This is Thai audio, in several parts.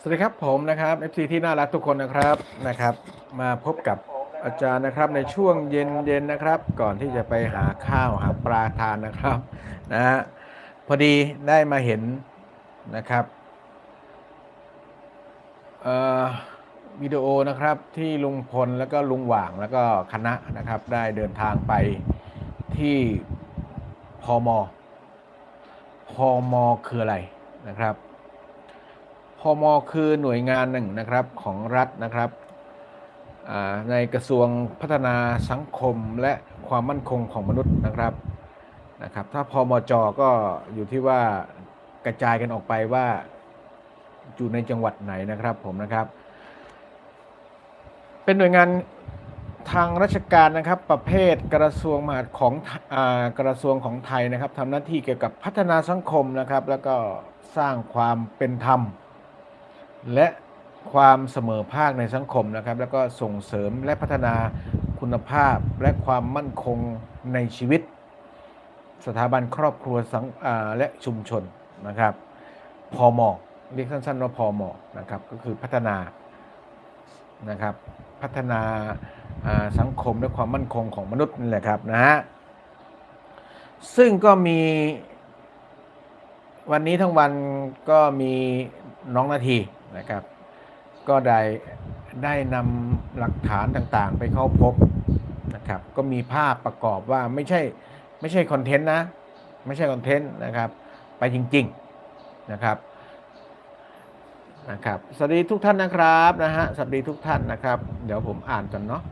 สวัสดีครับผมนะครับ FC ที่น่ารักทุกคนนะครับนะครับ มาพบกับอาจารย์นะครับในช่วงเย็นเย็นๆนะครับ ก่อนที่จะไปหาข้าวหาปลาทานนะครับนะฮะพอดีได้มาเห็นนะครับเอ่อวิดีโอนะครับที่ลุงพลแล้วก็ลุงหว่างแล้วก็คณะนะครับ ได้เดินทางไปที่พมพมคืออะไรนะครับ พมคือหน่วยงานหนึ่งนะครับของรัฐนะครับในกระทรวงพัฒนาสังคมและความมั่นคงของมนุษย์นะครับนะครับ ถ้าพมจก็อยู่ที่ว่ากระจายกันออกไปว่าอยู่ในจังหวัดไหนนะครับผมนะครับ เป็นหน่วยงานทางราชการนะครับประเภทกระทรวงมหาดของอกระทรวงของไทยนะครับทำหน้าที่เกี่ยวกับพัฒนาสังคมนะครับ แล้วก็สร้างความเป็นธรรม และความเสมอภาคในสังคมนะครับ แล้วก็ส่งเสริมและพัฒนาคุณภาพและความมั่นคงในชีวิต สถาบันครอบครัวสังและชุมชนนะครับพอมอเรียกสั้นๆว่าพอมอนะครับก็คือพัฒนานะครับพัฒนาสังคมและความมั่นคงของมนุษย์นี่แหละครับนะฮะซึ่งก็มีวันนี้ทั้งวันก็มีน้องนาที นะครับ ก็ได้ได้นำหลักฐานต่างๆ ไปเข้าพบนะครับ ก็มีภาพประกอบว่าไม่ใช่ไม่ใช่คอนเทนต์นะ ไม่ใช่คอนเทนต์นะครับ ไปจริงๆนะครับนะครับสวัสดีทุกท่านนะครับนะฮะสวัสดีทุกท่านนะครับ เดี๋ยวผมอ่านกันเนาะ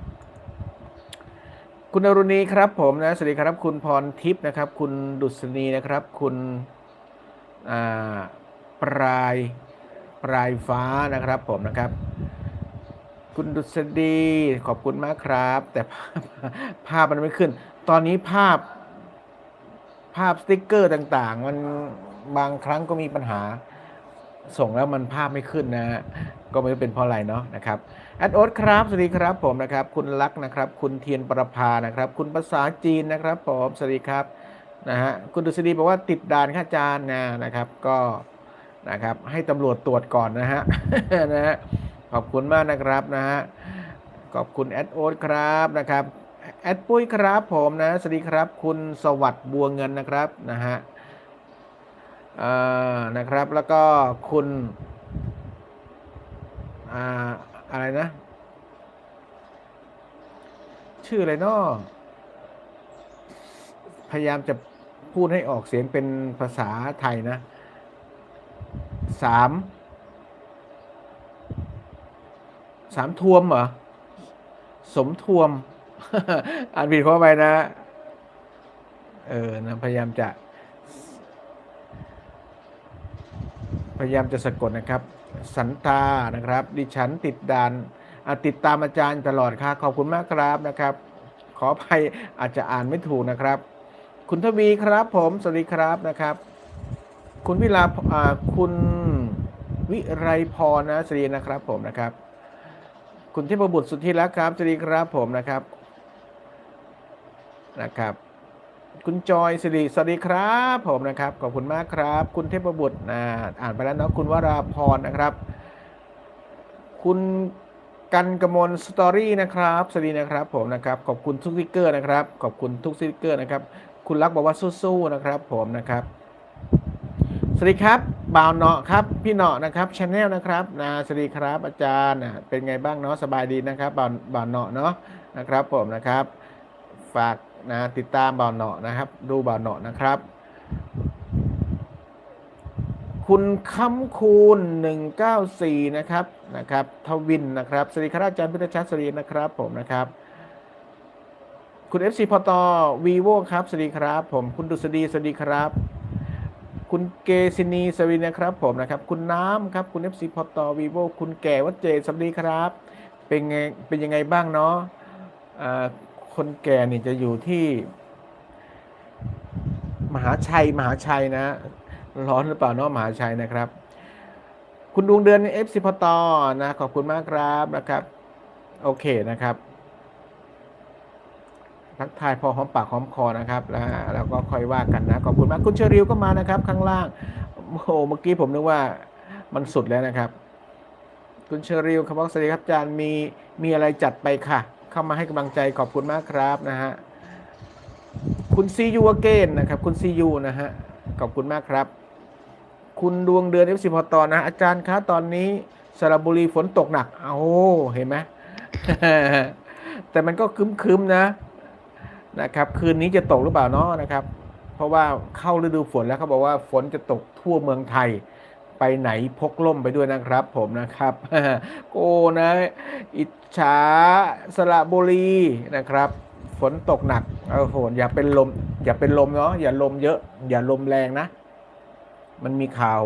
คุณอรุณีครับผมนะสวัสดีครับคุณพรทิพย์นะครับ คุณดุษณีนะครับ คุณอ่าปลาย ปลายฟ้านะครับผมนะครับ คุณดุษฎีขอบคุณมากครับ แต่ภาพภาพมันไม่ขึ้น ตอนนี้ภาพภาพสติ๊กเกอร์ต่างๆ มันบางครั้งก็มีปัญหา ส่งแล้วมันภาพไม่ขึ้นนะฮะก็ไม่รู้เป็นเพราะอะไรเนาะนะครับแอดโอ๊ตครับ สวัสดีครับผมนะครับ คุณลักษ์นะครับ คุณเทียนประภานะครับ คุณภาษาจีนนะครับผมสวัสดีครับนะฮะคุณดุษฎีบอกว่าติดด่านข้าอาจารย์นะนะครับ ก็ นะครับ ให้ตำรวจตรวจก่อนนะฮะนะฮะขอบคุณมากนะครับนะฮะขอบคุณแอดโอ๊ตครับนะครับแอดปุ้ยครับผมนะสวัสดีครับ คุณสวัสดิ์บัวเงินนะครับนะฮะอ่านะครับ แล้วก็คุณอ่าอะไรนะ ชื่ออะไรเนาะพยายามจะพูดให้ออกเสียงเป็นภาษาไทยนะ สามสามทวมเหรอ สมทวม อ่านผิดเข้าไปนะ เออนะพยายามจะ พยายามจะสะกดนะครับ สันตานะครับ ดิฉันติดดานติดตามอาจารย์ตลอดค่ะ ขอบคุณมากครับนะครับ ขออภัยอาจจะอ่านไม่ถูกนะครับ คุณทวีครับผม สวัสดีครับนะครับ คุณวิลาคุณ วิไรพรนะสวัสดีนะครับผมนะครับ คุณเทพบุตรสุทธิรักครับสวัสดีครับผมนะครับนะครับ คุณจอยสิริสวัสดีครับผมนะครับขอบคุณมากครับ คุณเทพบุตรนะอ่านไปแล้วเนาะคุณวราพรนะครับ คุณกันกมลสตอรี่นะครับสวัสดีนะครับ ผมนะครับ ขอบคุณทุกสติกเกอร์นะครับ ขอบคุณทุกสติกเกอร์นะครับ คุณรักบอกว่าสู้ๆนะครับ ผมนะครับ สวัสดีครับบ่าวเนาะครับพี่เนาะนะครับชาแนลนะครับนะสวัสดีครับอาจารย์นะเป็นไงบ้างเนาะสบายดีนะครับบ่าวบ่าวเนาะเนาะนะครับผมนะครับ ฝากนะติดตามบ่าวเนาะนะครับ ดูบ่าวเนาะนะครับ คุณคำคูณ194นะครับนะครับทวินนะครับสวัสดีครับอาจารย์พิทยชัดสวัสดีนะครับผมนะครับคุณ FC พอตวีโวครับสวัสดีครับ ผมคุณดุษฎีสวัสดีครับ คุณเกษินีสวัสดีนะครับผมนะครับ คุณน้ำครับ คุณ FC พอตวีโวคุณแก่วัดเจสวัสดีครับ เป็นไงเป็นยังไงบ้างเนาะคนแก่นี่จะอยู่ที่ มหาชัยมหาชัยนะ ร้อนหรือเปล่าเนาะมหาชัยนะครับ คุณดวงเดือนเอฟซีพอตนะขอบคุณมากครับนะครับ โอเคนะครับ ทักทายพอหอมปากหอมคอนะครับแล้วแล้วก็ค่อยว่ากันนะขอบคุณมากคุณเชอริวก็มานะครับ ข้างล่างโอ้โหเมื่อกี้ผมนึกว่ามันสุดแล้วนะครับ คุณเชอริลครับบอกสวัสดีครับอาจารย์มีมีอะไรจัดไปค่ะ เข้ามาให้กำลังใจขอบคุณมากครับนะฮะคุณซียูเกนนะครับ คุณซียูนะฮะขอบคุณมากครับ คุณดวงเดือนเอฟซีพอตอนนะอาจารย์คะตอนนี้สระบุรีฝนตกหนัก เอาเห็นไหมแต่มันก็คึมๆนะ นะครับคืนนี้จะตกหรือเปล่าเนาะนะครับ เพราะว่าเข้าฤดูฝนแล้วเขาบอกว่าฝนจะตกทั่วเมืองไทยไปไหนพกล่มไปด้วยนะครับ ผมนะครับโอ้นะ อิจฉาสระบุรีนะครับ ฝนตกหนักโอ้โหอย่าเป็นลม อย่าเป็นลมเนาะอย่าลมเยอะ อย่าลมแรงนะ มันมีข่าว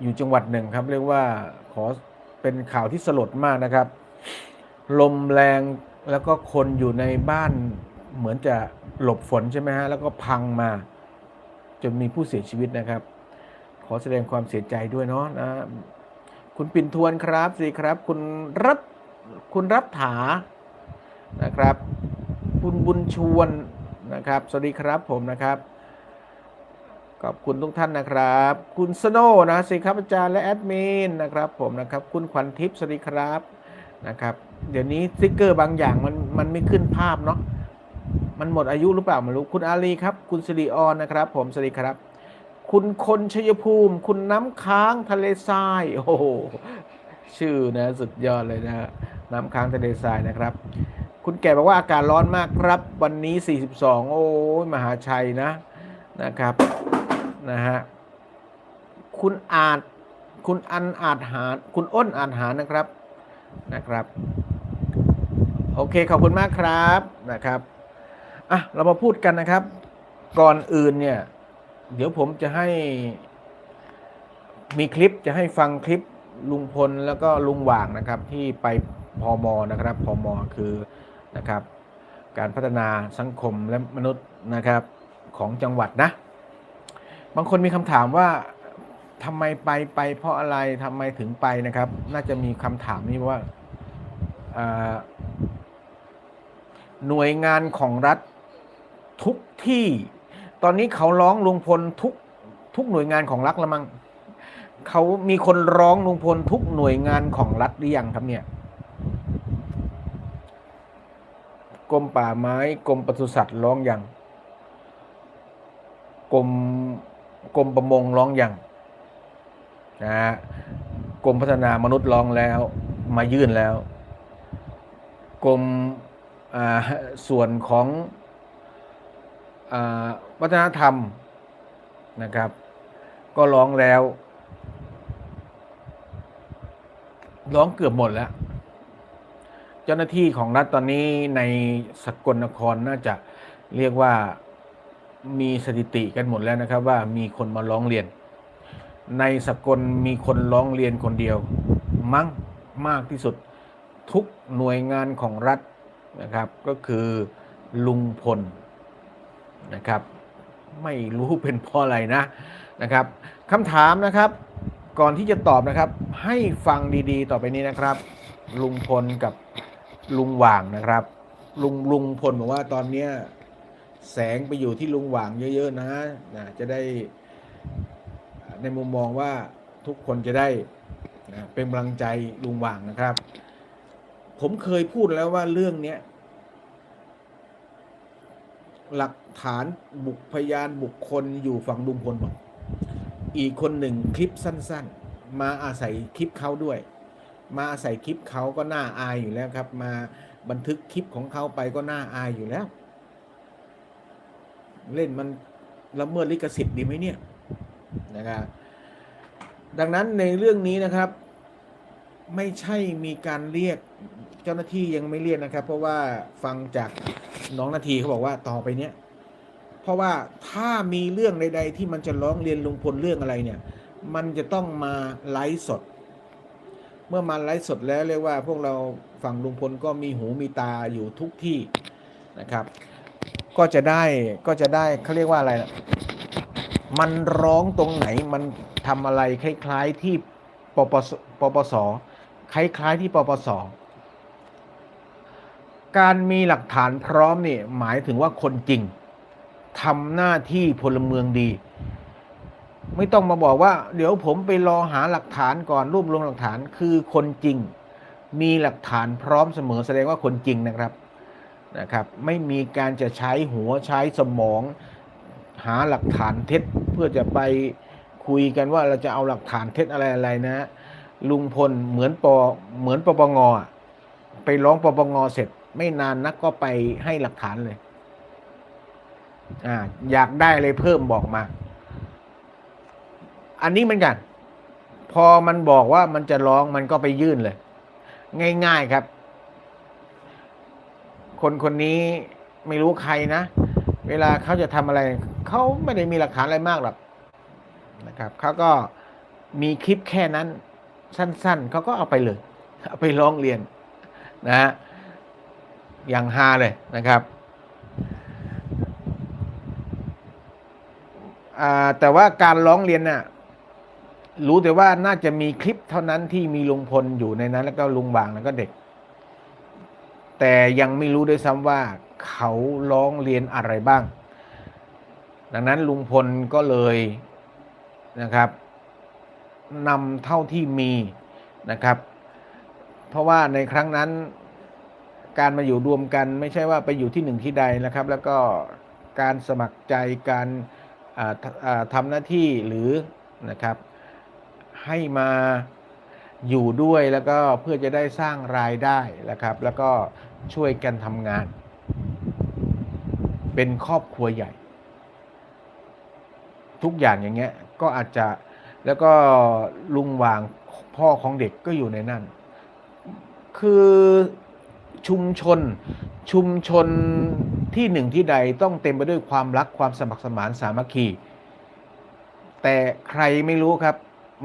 อยู่จังหวัดหนึ่งครับ เรียกว่าขอเป็นข่าวที่สลดมากนะครับ ลมแรงแล้วก็คนอยู่ในบ้าน เหมือนจะหลบฝนใช่ไหมฮะแล้วก็พังมา จนมีผู้เสียชีวิตนะครับ ขอแสดงความเสียใจด้วยเนาะนะคุณปิ่นทวนครับสิครับ คุณรัตคุณรัฐานะครับ คุณบุญชวนนะครับ สวัสดีครับผมนะครับขอบคุณทุกท่านนะครับ คุณสโนว์นะสิครับอาจารย์และแอดมินนะครับผมนะครับ คุณขวัญทิพย์สวัสดีครับนะครับ เดี๋ยวนี้สติกเกอร์บางอย่างมันมันไม่ขึ้นภาพเนาะ มันหมดอายุหรือเปล่าไม่รู้คุณอาลีครับ คุณสิริออนนะครับ ผมสวัสดีครับ คุณคนชัยภูมิ คุณน้ำค้างทะเลทรายโอ้โหชื่อนะ สุดยอดเลยนะน้ำค้างทะเลทรายนะครับ คุณแก่บอกว่าอากาศร้อนมากครับ วันนี้ 42 โอ้ยมหาชัยนะนะครับนะฮะคุณอาจคุณอันอาจหาร คุณอ้นอาจหารนะครับนะครับ โอเคขอบคุณมากครับนะครับ อะเรามาพูดกันนะครับ ก่อนอื่นเนี่ย เดี๋ยวผมจะให้ มีคลิปจะให้ฟังคลิปลุงพลแล้วก็ลุงหว่างนะครับ ที่ไปพอมอนะครับพอมอคือนะครับ การพัฒนาสังคมและมนุษย์นะครับของจังหวัดนะ บางคนมีคำถามว่าทำไมไปไปเพราะอะไรทำไมถึงไปนะครับ น่าจะมีคำถามนี้ว่าอ่าหน่วยงานของรัฐ ทุกที่ ตอนนี้เขาร้องลุงพลทุกทุกหน่วยงานของรัฐละมั้งเขามีคนร้องลุงพลทุกหน่วยงานของรัฐหรือยังครับเนี่ยกรมป่าไม้กรมปศุสัตว์ร้องยังกรมกรมประมงร้องยังนะฮะกรมพัฒนามนุษย์ร้องแล้วมายื่นแล้ว กรมอ่าส่วนของ วัฒนธรรมนะครับ ก็ร้องแล้ว ร้องเกือบหมดแล้ว เจ้าหน้าที่ของรัฐตอนนี้ในสกลนครน่าจะเรียกว่ามีสถิติกันหมดแล้วนะครับ ว่ามีคนมาร้องเรียน ในสกลมีคนร้องเรียนคนเดียว มั้งมากที่สุดทุกหน่วยงานของรัฐนะครับ ก็คือลุงพล นะครับ ไม่รู้เป็นเพราะอะไรนะนะครับคำถามนะครับก่อนที่จะตอบนะครับ ให้ฟังดีๆ ต่อไปนี้นะครับ ลุงพลกับลุงหว่างนะครับ ลุงลุงพลบอกว่าตอนเนี้ยแสงไปอยู่ที่ลุงหว่างเยอะๆนะนะจะได้ในมุมมองว่าทุกคนจะได้นะเป็นกำลังใจลุงหว่างนะครับ ผมเคยพูดแล้วว่าเรื่องเนี้ย หลักฐานบุคพยานบุคคลอยู่ฝั่งลุงพลบอกอีกคนหนึ่งคลิปสั้น ๆ มาอาศัยคลิปเขาด้วย มาอาศัยคลิปเขาก็น่าอายอยู่แล้วครับ มาบันทึกคลิปของเขาไปก็น่าอายอยู่แล้ว เล่นมันละเมิดลิขสิทธิ์ดีไหมเนี่ยนะครับดังนั้นในเรื่องนี้นะครับ ไม่ใช่มีการเรียก จ้าหน้าที่ยังไม่เรียกนะครับ เพราะว่าฟังจากน้องนาทีเขาบอกว่าต่อไปเนี้ยเพราะว่าถ้ามีเรื่องใด ๆ ที่มันจะร้องเรียนลุงพลเรื่องอะไรเนี่ย มันจะต้องมาไลฟ์สด เมื่อมาไลฟ์สดแล้วเรียกว่า พวกเราฝั่งลุงพลก็มีหูมีตาอยู่ทุกที่นะครับ ก็จะได้ก็จะได้เขาเรียกว่าอะไรนะมันร้องตรงไหนมันทำอะไรคล้าย ๆที่ปปสปปสคล้ายๆที่ปปส การมีหลักฐานพร้อมเนี่ยหมายถึงว่าคนจริงทำหน้าที่พลเมืองดี ไม่ต้องมาบอกว่า เดี๋ยวผมไปรอหาหลักฐานก่อนรวบรวมหลักฐานคือคนจริง มีหลักฐานพร้อมเสมอแสดงว่าคนจริงนะครับนะครับ ไม่มีการจะใช้หัวใช้สมอง หาหลักฐานเท็จเพื่อจะไปคุยกันว่าเราจะเอาหลักฐานเท็จอะไรอะไรนะลุงพลเหมือนปอเหมือนปปงอไปร้องปปงเสร็จ ไม่นานนักก็ไปให้หลักฐานเลย อ่า อยากได้อะไรเพิ่มบอกมา อันนี้เหมือนกัน พอมันบอกว่ามันจะร้องมันก็ไปยื่นเลย ง่ายๆครับ คนคนนี้ไม่รู้ใครนะ เวลาเขาจะทำอะไร เขาไม่ได้มีหลักฐานอะไรมากหรอกนะครับเขาก็มีคลิปแค่นั้น สั้น ๆเขาก็เอาไปเลย เอาไปร้องเรียนนะฮะ อย่างฮาเลยนะครับแต่ว่าการร้องเรียนน่ะรู้แต่ว่าน่าจะมีคลิปเท่านั้นที่มีลุงพลอยู่ในนั้น แล้วก็ลุงบางแล้วก็เด็ก แต่ยังไม่รู้ด้วยซ้ำว่าเขาร้องเรียนอะไรบ้าง ดังนั้นลุงพลก็เลยนะครับนำเท่าที่มีนะครับ เพราะว่าในครั้งนั้น การมาอยู่รวมกันไม่ใช่ว่าไปอยู่ที่หนึ่งที่ใดนะครับ แล้วก็การสมัครใจการอ่าทอ่าทำหน้าที่หรือนะครับ ให้มาอยู่ด้วยแล้วก็เพื่อจะได้สร้างรายได้นะครับ แล้วก็ช่วยกันทำงาน เป็นครอบครัวใหญ่ ทุกอย่างอย่างเงี้ยก็อาจจะแล้วก็ลุงวางพ่อของเด็กก็อยู่ในนั้นคือ ชุมชน ชุมชนที่หนึ่งที่ใดต้องเต็มไปด้วยความรักความสมัครสมานสามัคคี แต่ใครไม่รู้ครับ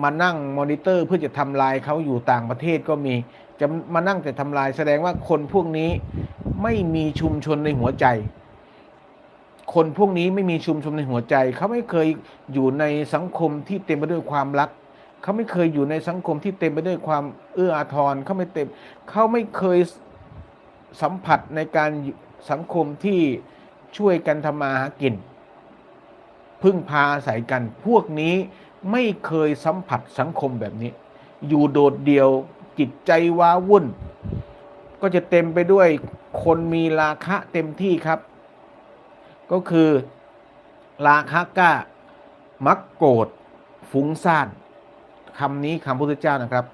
มานั่งมอนิเตอร์เพื่อจะทำลายเขาอยู่ต่างประเทศก็มี จะมานั่งแต่ทำลายแสดงว่าคนพวกนี้ไม่มีชุมชนในหัวใจ คนพวกนี้ไม่มีชุมชนในหัวใจ เขาไม่เคยอยู่ในสังคมที่เต็มไปด้วยความรักเขาไม่เคยอยู่ในสังคมที่เต็มไปด้วยความเอื้ออาทรเขาไม่เต็ม เขาไม่เคย สัมผัสในการสังคมที่ช่วยกันทำมาหากิน พึ่งพาอาศัยกัน พวกนี้ไม่เคยสัมผัสสังคมแบบนี้ อยู่โดดเดี่ยวจิตใจว้าวุ่น ก็จะเต็มไปด้วยคนมีราคะเต็มที่ครับ ก็คือราคะก้ามักโกรธฟุ้งซ่านคำนี้คำพุทธเจ้านะครับ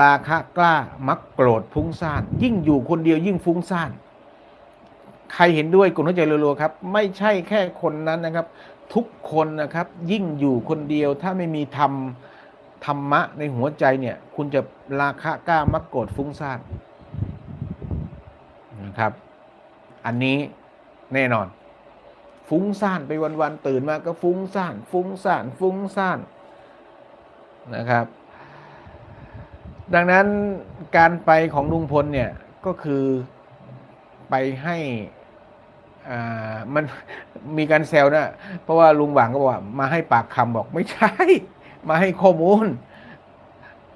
ราคะกล้ามักโกรธฟุ้งซ่าน ยิ่งอยู่คนเดียวยิ่งฟุ้งซ่าน ใครเห็นด้วยกดหัวใจรัวๆครับ ไม่ใช่แค่คนนั้นนะครับ ทุกคนนะครับ ยิ่งอยู่คนเดียวถ้าไม่มีธรรมธรรมะในหัวใจเนี่ย คุณจะราคะกล้ามักโกรธฟุ้งซ่านนะครับ อันนี้แน่นอน ฟุ้งซ่านไปวันๆตื่นมาก็ฟุ้งซ่าน ฟุ้งซ่าน ฟุ้งซ่านนะครับ ดังนั้นการไปของลุงพลเนี่ยก็คือไปให้อ่ามันมีการแซวนะเพราะว่าลุงหว่างก็บอกว่ามาให้ปากคำบอกไม่ใช่ มาให้ข้อมูล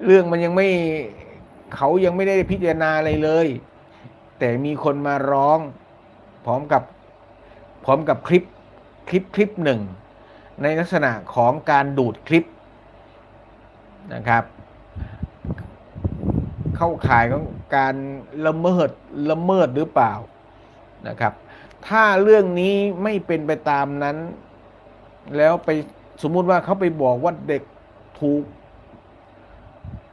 เรื่องมันยังไม่เขายังไม่ได้พิจารณาอะไรเลย แต่มีคนมาร้องพร้อมกับพร้อมกับคลิปคลิปคลิปหนึ่ง ในลักษณะของการดูดคลิปนะครับ เข้าข่ายของการละเมิดละเมิดหรือเปล่านะครับ ถ้าเรื่องนี้ไม่เป็นไปตามนั้น แล้วไปสมมุติว่าเขาไปบอกว่าเด็กถูก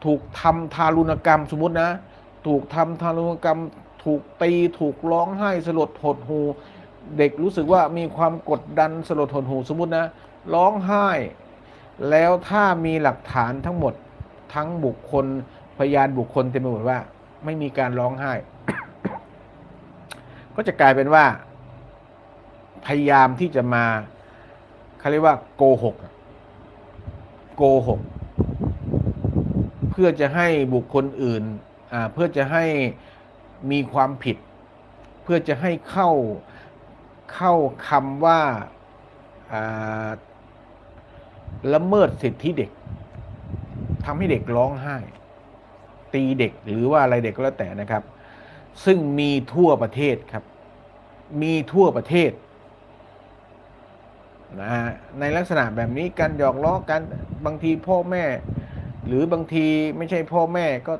ถูกทำทารุณกรรมสมมตินะ ถูกทำทารุณกรรม ถูกตีถูกร้องไห้สลดหดหูเด็กรู้สึกว่ามีความกดดันสลดหดหูสมมตินะ ร้องไห้ แล้วถ้ามีหลักฐานทั้งหมดทั้งบุคคล พยานบุคคลเต็มไปหมดว่า ไม่มีการร้องไห้ ก็จะกลายเป็นว่า พยายามที่จะมาเขาเรียกว่าโกหกโกหกเพื่อจะให้บุคคลอื่นเพื่อจะให้มีความผิด เพื่อจะให้เข้าเข้าคำว่าละเมิดสิทธิเด็กทำให้เด็กร้องไห้ ตีเด็กหรือว่าอะไรเด็กก็แล้วแต่นะครับ ซึ่งมีทั่วประเทศครับ มีทั่วประเทศนะฮะในลักษณะแบบนี้การหยอกล้อกันบางทีพ่อแม่ หรือบางทีไม่ใช่พ่อแม่ก็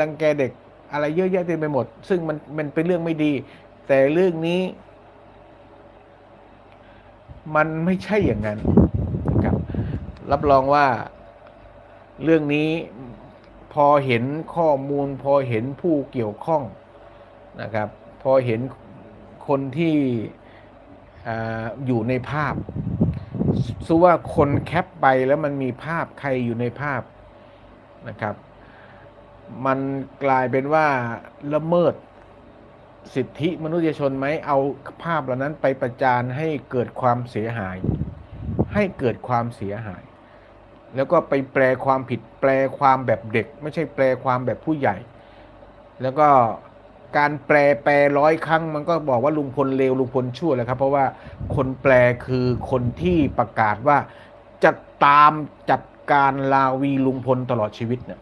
รังแกเด็กอะไรเยอะแยะเต็มไปหมด ซึ่งมันมันเป็นเรื่องไม่ดี แต่เรื่องนี้ มันไม่ใช่อย่างนั้นนะครับ รับรองว่าเรื่องนี้ พอเห็นข้อมูล พอเห็นผู้เกี่ยวข้องนะครับ พอเห็นคนที่ออยู่ในภาพสู้ว่าคนแคปไปแล้วมันมีภาพใครอยู่ในภาพนะครับ มันกลายเป็นว่าละเมิดสิทธิมนุษยชนไหมเอาภาพเหล่านั้นไปประจานให้เกิดความเสียหาย ให้เกิดความเสียหาย แล้วก็ไปแปลความผิดแปลความแบบเด็ก ไม่ใช่แปลความแบบผู้ใหญ่ แล้วก็การแปลแปลร้อยครั้ง มันก็บอกว่าลุงพลเลวลุงพลชั่วแหละครับ เพราะว่าคนแปลคือคนที่ประกาศว่าจะตามจัดการลาวีลุงพลตลอดชีวิตเนี่ย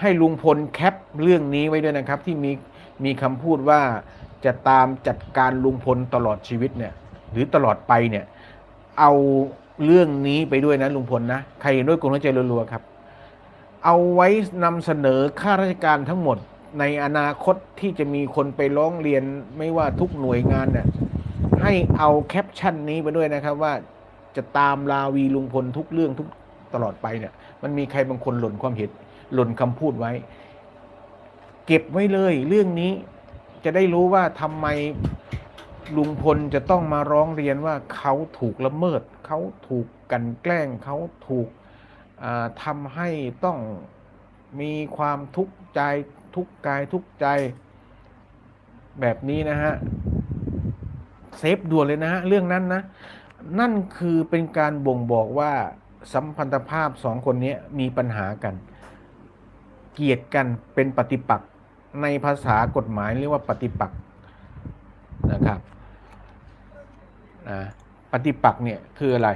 ให้ลุงพลแคปเรื่องนี้ไว้ด้วยนะครับ ที่มีมีคำพูดว่าจะตามจัดการลุงพลตลอดชีวิตเนี่ย หรือตลอดไปเนี่ย เอา เรื่องนี้ไปด้วยนะลุงพลนะ ใครเห็นด้วยกดหัวใจรัวๆครับ เอาไว้นำเสนอข้าราชการทั้งหมด ในอนาคตที่จะมีคนไปร้องเรียนไม่ว่าทุกหน่วยงานเนี่ยให้เอาแคปชั่นนี้ไปด้วยนะครับว่าจะตามลาวีลุงพลทุกเรื่องทุกตลอดไปเนี่ย มันมีใครบางคนหล่นความเห็นหล่นคำพูดไว้ เก็บไว้เลย เรื่องนี้จะได้รู้ว่าทำไมลุงพลจะต้องมาร้องเรียนว่าเขาถูกละเมิด เขาถูกกันแกล้งเขาถูกอ่าทำให้ต้องมีความทุกข์ใจทุกกายทุกใจแบบนี้นะฮะเซฟด่วนเลยนะฮะเรื่องนั้นนะ นั่นคือเป็นการบ่งบอกว่าสัมพันธภาพสองคนนี้มีปัญหากัน เกลียดกันเป็นปฏิปักษ์ในภาษากฎหมายเรียกว่าปฏิปักษ์นะครับนะ ปฏิปักษ์เนี่ยคืออะไร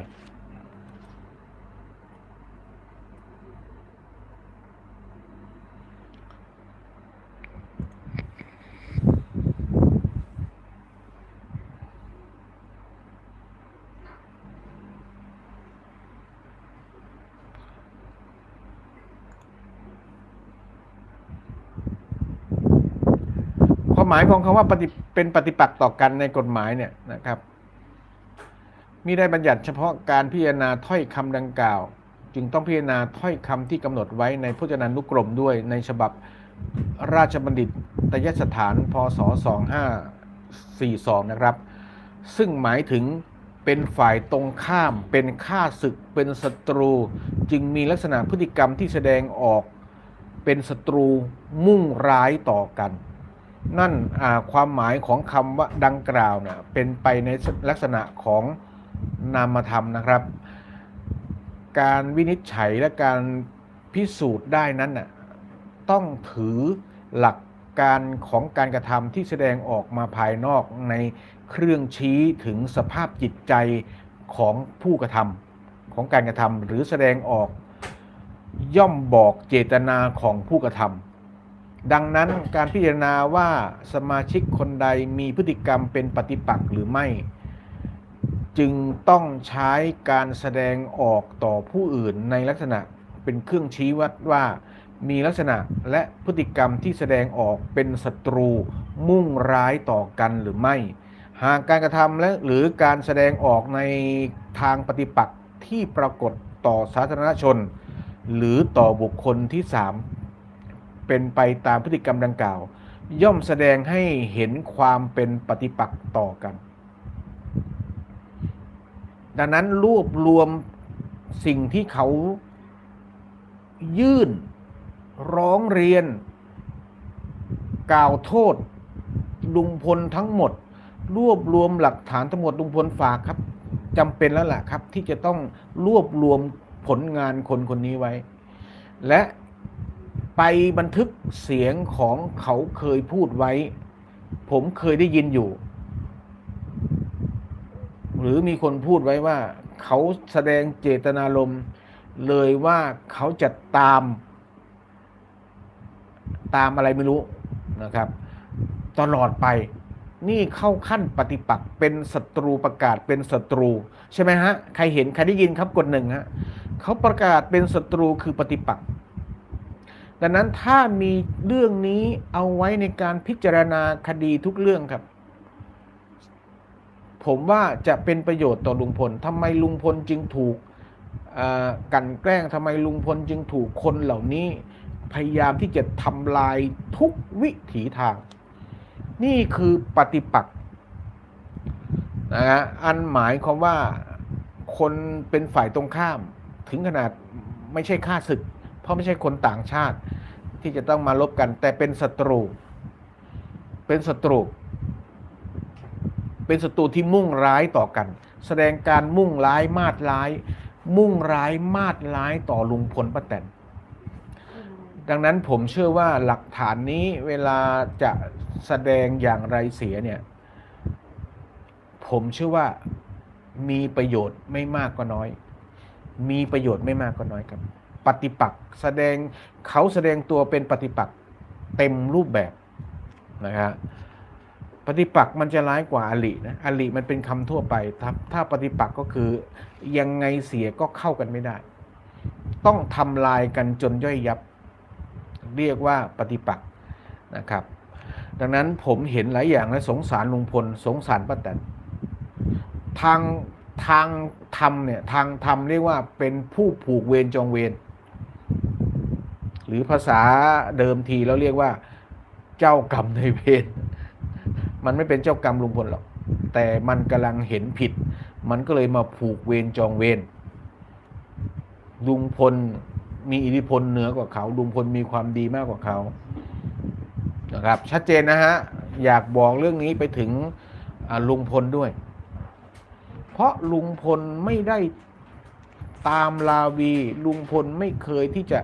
ความหมายของคำว่าปฏิเป็นปฏิปักษ์ต่อกันในกฎหมายเนี่ยนะครับ มิได้บัญญัติเฉพาะการพิจารณาถ้อยคำดังกล่าว จึงต้องพิจารณาถ้อยคำที่กำหนดไว้ในพจนานุกรมด้วยในฉบับราชบัณฑิตยสถานพศ 2542 นะครับ ซึ่งหมายถึงเป็นฝ่ายตรงข้าม เป็นข้าศึก เป็นศัตรู จึงมีลักษณะพฤติกรรมที่แสดงออกเป็นศัตรูมุ่งร้ายต่อกัน นั่นความหมายของคำว่าดังกล่าวนี่ยเป็นไปในลักษณะของ นามธรรมนะครับ การวินิจฉัยและการพิสูจน์ได้นั้นน่ะต้องถือหลักการของการกระทำที่แสดงออกมาภายนอกในเครื่องชี้ถึงสภาพจิตใจของผู้กระทำของการกระทำหรือแสดงออกย่อมบอกเจตนาของผู้กระทำดังนั้นการพิจารณาว่าสมาชิกคนใดมีพฤติกรรมเป็นปฏิปักษ์หรือไม่ จึงต้องใช้การแสดงออกต่อผู้อื่นในลักษณะเป็นเครื่องชี้วัดว่า มีลักษณะและพฤติกรรมที่แสดงออกเป็นศัตรูมุ่งร้ายต่อกันหรือไม่ หากการกระทำและหรือการแสดงออกในทางปฏิปักษ์ที่ปรากฏต่อสาธารณชน หรือต่อบุคคลที่สามเป็นไปตามพฤติกรรมดังกล่าว ย่อมแสดงให้เห็นความเป็นปฏิปักษ์ต่อกัน ดังนั้นรวบรวมสิ่งที่เขายื่นร้องเรียน กล่าวโทษลุงพลทั้งหมด รวบรวมหลักฐานทั้งหมดลุงพลฝากครับจำเป็นแล้วล่ะครับ ที่จะต้องรวบรวมผลงานคนคนนี้ไว้ และไปบันทึกเสียงของเขาเคยพูดไว้ ผมเคยได้ยินอยู่ หรือมีคนพูดไว้ว่า เขาแสดงเจตนารมณ์เลยว่าเขาจะตาม ตามอะไรไม่รู้นะครับ ตลอดไป นี่เข้าขั้นปฏิปักษ์เป็นศัตรูประกาศเป็นศัตรู ใช่ไหมฮะ ใครเห็น ใครได้ยินครับกดหนึ่งฮะเขาประกาศเป็นศัตรูคือปฏิปักษ์ดังนั้นถ้ามีเรื่องนี้เอาไว้ในการพิจารณาคดีทุกเรื่องครับ ผมว่าจะเป็นประโยชน์ต่อลุงพลทำไมลุงพลจึงถูกกันแกล้งทำไมลุงพลจึงถูกคนเหล่านี้ พยายามที่จะทำลายทุกวิถีทาง นี่คือปฏิปักษ์นะฮะอันหมายความว่าคนเป็นฝ่ายตรงข้าม ถึงขนาดไม่ใช่ข้าศึก เพราะไม่ใช่คนต่างชาติ ที่จะต้องมาลบกัน แต่เป็นศัตรู เป็นศัตรู เป็นศัตรูที่มุ่งร้ายต่อกัน แสดงการมุ่งร้ายมาดร้าย มุ่งร้ายมาดร้ายต่อลุงพลป้าแตนดังนั้นผมเชื่อว่าหลักฐานนี้เวลาจะแสดงอย่างไรเสียเนี่ย ผมเชื่อว่ามีประโยชน์ไม่มากก็น้อย มีประโยชน์ไม่มากก็น้อยครับ ปฏิปักษ์แสดงเขาแสดงตัวเป็นปฏิปักษ์เต็มรูปแบบนะฮะป ฏิปักษ์มันจะร้ายกว่าอลินะอลิมันเป็นคำทั่วไปถ้าถ้าปฏิปักษ์ก็คือยังไงเสียก็เข้ากันไม่ได้ ต้องทำลายกันจนย่อยยับ เรียกว่าปฏิปักษ์นะครับ ดังนั้นผมเห็นหลายอย่างและสงสารลุงพล สงสารป้าแตนทางทางธรรมเนี่ยทางธรรมเรียกว่าเป็นผู้ผูกเวรจองเวรหรือภาษาเดิมทีเราเรียกว่า เจ้ากรรมในายเวร มันไม่เป็นเจ้ากรรมลุงพลหรอก แต่มันกำลังเห็นผิด มันก็เลยมาผูกเวรจองเวรลุงพลมีอิทธิพลเหนือกว่าเขาลุงพลมีความดีมากกว่าเขานะครับ ชัดเจนนะฮะ อยากบอกเรื่องนี้ไปถึงลุงพลด้วย เพราะลุงพลไม่ได้ตามลาวี ลุงพลไม่เคยที่จะ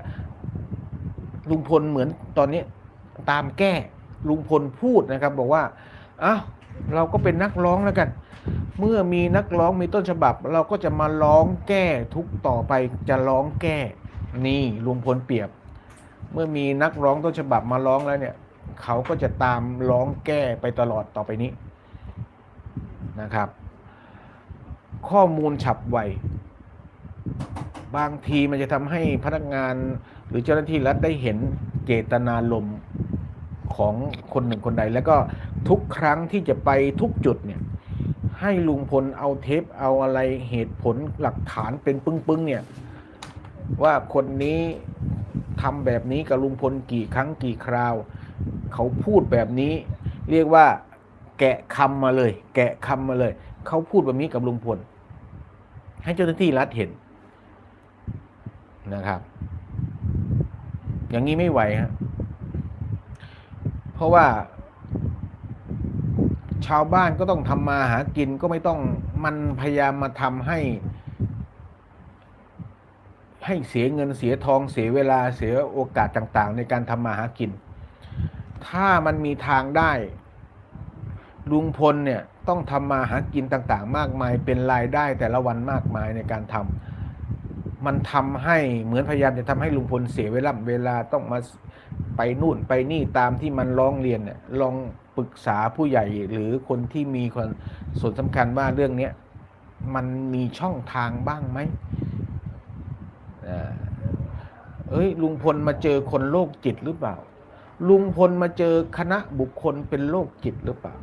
ลุงพลเหมือนตอนนี้ตามแก้ลุงพลพูดนะครับ บอกว่า อ้าวเราก็เป็นนักร้องแล้วกัน เมื่อมีนักร้องมีต้นฉบับ เราก็จะมาร้องแก้ทุกต่อไปจะร้องแก้ นี่ลุงพลเปรียบ เมื่อมีนักร้องต้นฉบับมาร้องแล้วเนี่ย เขาก็จะตามร้องแก้ไปตลอดต่อไปนี้นะครับ ข้อมูลฉับไวบางทีมันจะทำให้พนักงานหรือเจ้าหน้าที่รัฐได้เห็นเจตนารม ของคนหนึ่งคนใด แล้วก็ทุกครั้งที่จะไปทุกจุดเนี่ย ให้ลุงพลเอาเทปเอาอะไรเหตุผลหลักฐานเป็นปึ้งๆเนี่ย ว่าคนนี้ทำแบบนี้กับลุงพลกี่ครั้งกี่คราว เขาพูดแบบนี้ เรียกว่า แกะคำมาเลย แกะคำมาเลย เขาพูดแบบนี้กับลุงพล ให้เจ้าหน้าที่รัฐเห็นนะครับ อย่างนี้ไม่ไหวฮะ เพราะว่า ชาวบ้านก็ต้องทำมาหากินก็ไม่ต้องมันพยายามมาทำให้ ให้เสียเงินเสียทองเสียเวลาเสียโอกาสต่าง ๆ ในการทำมาหากิน ถ้ามันมีทางได้ลุงพลเนี่ยต้องทำมาหากินต่างๆ มากมายเป็นรายได้แต่ละวันมากมายในการทำ มันทำให้เหมือนพยายามจะทำให้ลุงพลเสียเวลาเวลาต้องมาไปนู่นไปนี่ตามที่มันร้องเรียนเนี่ยลองปรึกษาผู้ใหญ่หรือคนที่มีคนส่วนสำคัญว่าเรื่องเนี้ยมันมีช่องทางบ้างไหมเอ้ยลุงพลมาเจอคนโรคจิตหรือเปล่า ลุงพลมาเจอคณะบุคคลเป็นโรคจิตหรือเปล่า